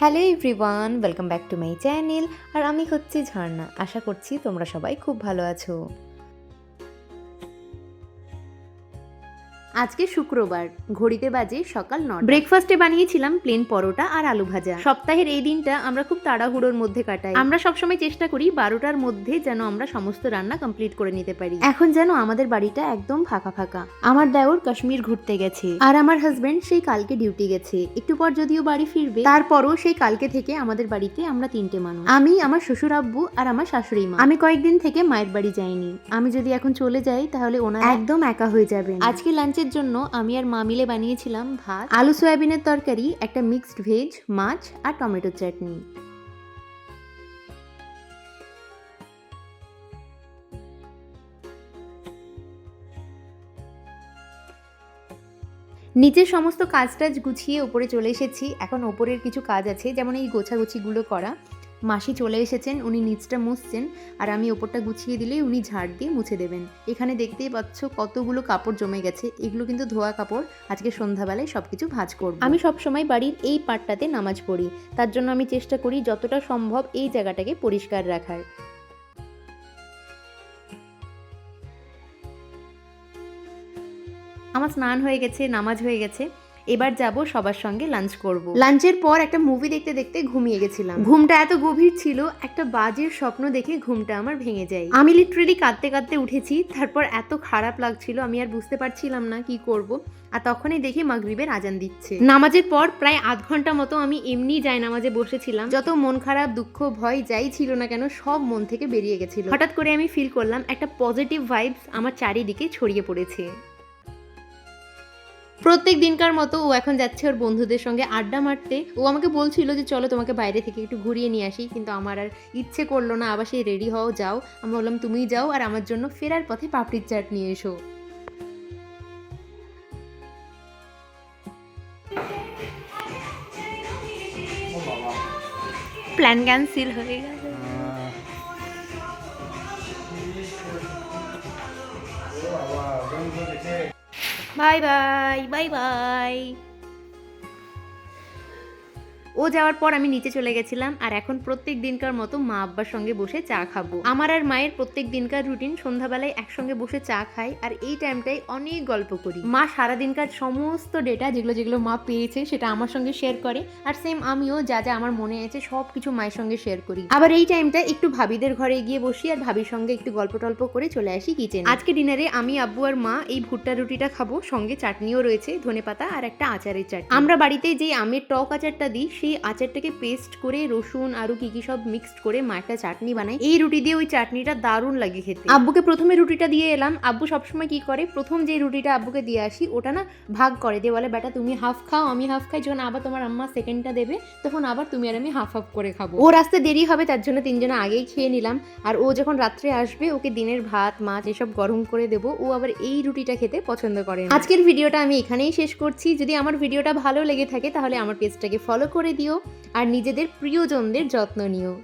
Hello everyone, welcome back to my channel. আর আমি হচ্ছি ঝর্ণা। আশা করছি তোমরা সবাই খুব ভালো আছো। আজকে শুক্রবার ঘড়িতে বাজে সকাল নটা। ব্রেকফাস্টে বানিয়েছিলাম প্লেন পরোটা আর আলু ভাজা। সপ্তাহের এই দিনটা আমরা খুব তাড়াহুড়োর মধ্যে কাটাই। আমরা সবসময় চেষ্টা করি বারোটার মধ্যে যেন আমরা সমস্ত রান্না কমপ্লিট করে নিতে পারি। এখন যেন আমাদের বাড়িটা একদম ফাঁকা ফাঁকা। আমার দেওর কাশ্মীর ঘুরতে গেছে। আর আমার হাজবেন্ড সেই কালকে ডিউটি গেছে। একটু পর যদিও বাড়ি ফিরবে তারপরও সেই কালকে থেকে আমাদের বাড়িতে আমরা তিনটে মানুষ। আমি আমার শ্বশুর আব্বু আর আমার শাশুড়ি মা। আমি কয়েকদিন থেকে মায়ের বাড়ি যাইনি। আমি যদি এখন চলে যাই তাহলে ওনার একদম একা হয়ে যাবে আজকে লাঞ্চের জন্য আমি আর মা মিলে বানিয়েছিলাম ভাত, আলু সয়াবিনের তরকারি, একটা মিক্সড ভেজ মাছ আর টমেটো চাটনি। নিচের সমস্ত কাজ টাজ গুছিয়ে ওপরে চলে এসেছি। এখন ওপরের কিছু কাজ আছে, যেমন এই গোছাগুছিগুলো করা। মাসি চলে এসেছেন উনি নিচটা মুছছেন আর আমি ওপরটা গুছিয়ে দিলেই উনি ঝাড় দিয়ে মুছে দেবেন। এখানে দেখতেই পাচ্ছ কতগুলো কাপড় জমে গেছে। এগুলো কিন্তু ধোয়া কাপড়। আজকে সন্ধ্যাবেলায় সব কিছু ভাঁজ করব। আমি সবসময় বাড়ির এই পাটটাতে নামাজ পড়ি। তার জন্য আমি চেষ্টা করি যতটা সম্ভব এই জায়গাটাকে পরিষ্কার রাখার। আমার স্নান হয়ে গেছে নামাজ হয়ে গেছে। এবার যাব সবার সঙ্গে লাঞ্চ করব। লাঞ্চের পর একটা মুভি দেখতে দেখতে ঘুমিয়ে গেছিলাম। ঘুমটা এত গভীর ছিল একটা বাজের স্বপ্ন দেখে ঘুমটা আমার ভেঙে যায়। আমি লিটারেলি কাঁদতে কাঁদতে উঠেছি তারপর এত খারাপ লাগছিল আমি আর বুঝতে পারছিলাম না কি করব। আর তখনই দেখি মাগরিবের আজান দিচ্ছে। নামাজের পর প্রায় আধ ঘণ্টা মতো আমি এমনি যাই নামাজে বসেছিলাম। যত মন খারাপ দুঃখ ভয় যাই ছিল না কেন সব মন থেকে বেরিয়ে গেছিল। হঠাৎ করে আমি ফিল করলাম একটা পজিটিভ ভাইবস আমার চারিদিকে ছড়িয়ে পড়েছে। প্রত্যেক দিনকার মতো ও এখন যাচ্ছে ওর বন্ধুদের সঙ্গে আড্ডা মারতে। ও আমাকে বলছিল যে, চলো তোমাকে বাইরে থেকে একটু ঘুরিয়ে নিয়ে আসি। কিন্তু আমার আর ইচ্ছে করল না, আবার সেই রেডি হও, যাও। আমি বললাম, তুমিই যাও আর আমার জন্য ফেরার পথে পাপড়ির চাট নিয়ে এসো। প্ল্যান ক্যান্সেল হয়ে গেল। ಬಾಯ್ ಬಾಯ್ ಬಾಯ್ ಬಾಯ್ ও যাওয়ার পর আমি নিচে চলে গেছিলাম আর এখন প্রত্যেক দিনকার মতো মা আব্বার সঙ্গে বসে চা খাব। আমার আর মায়ের প্রত্যেক দিনকার রুটিন সন্ধ্যাবেলায় একসঙ্গে বসে চা খাই আর এই টাইমটাই অনেক গল্প করি। মা সারা দিনকার সমস্ত ডেটা যেগুলো যেগুলো মা পেয়েছে সেটা আমার সঙ্গে শেয়ার করে আর সেম আমিও যা যা আমার মনে আছে সব কিছু মায়ের সঙ্গে শেয়ার করি। আবার এই টাইমটা একটু ভাবিদের ঘরে গিয়ে বসি আর ভাবির সঙ্গে একটু গল্প টল্প করে চলে আসি কিচেন আজকে ডিনারে আমি, আব্বু আর মা এই ভুট্টা রুটিটা খাব। সঙ্গে চাটনিও রয়েছে, ধনেপাতা আর একটা আচারের চাটনি। আমরা বাড়িতে যে আমের টক আচারটা দিই সেই আচারটাকে পেস্ট করে রসুন আরও কি কি সব মিক্সড করে মা একটা চাটনি বানাই এই রুটি দিয়ে ওই চাটনিটা দারুণ লাগে খেতে। আব্বুকে প্রথমে রুটিটা দিয়ে এলাম। আব্বু সবসময় কি করে? প্রথম যে রুটিটা আব্বুকে দিয়ে আসি, ওটা না ভাগ করে। দিয়ে বলে, বেটা, তুমি হাফ খাও, আমি হাফ খাই। যখন আবার তোমার আম্মা সেকেন্ডটা দেবে, তখন আবার তুমি আর আমি হাফ হাফ করে খাব। ওর আসতে দেরি হবে, তার জন্য তিনজনে আগেই খেয়ে নিলাম। আর ও যখন রাত্রে আসবে, ওকে দিনের ভাত, মাছ এসব গরম করে দেবো। ও আবার এই রুটিটা খেতে পছন্দ করে আজকের ভিডিওটা আমি এখানেই শেষ করছি। যদি আমার ভিডিওটা ভালো লেগে থাকে, তাহলে আমার পেজটাকে ফলো করে দিও আর নিজেদের প্রিয়জনদের যত্ন নিও।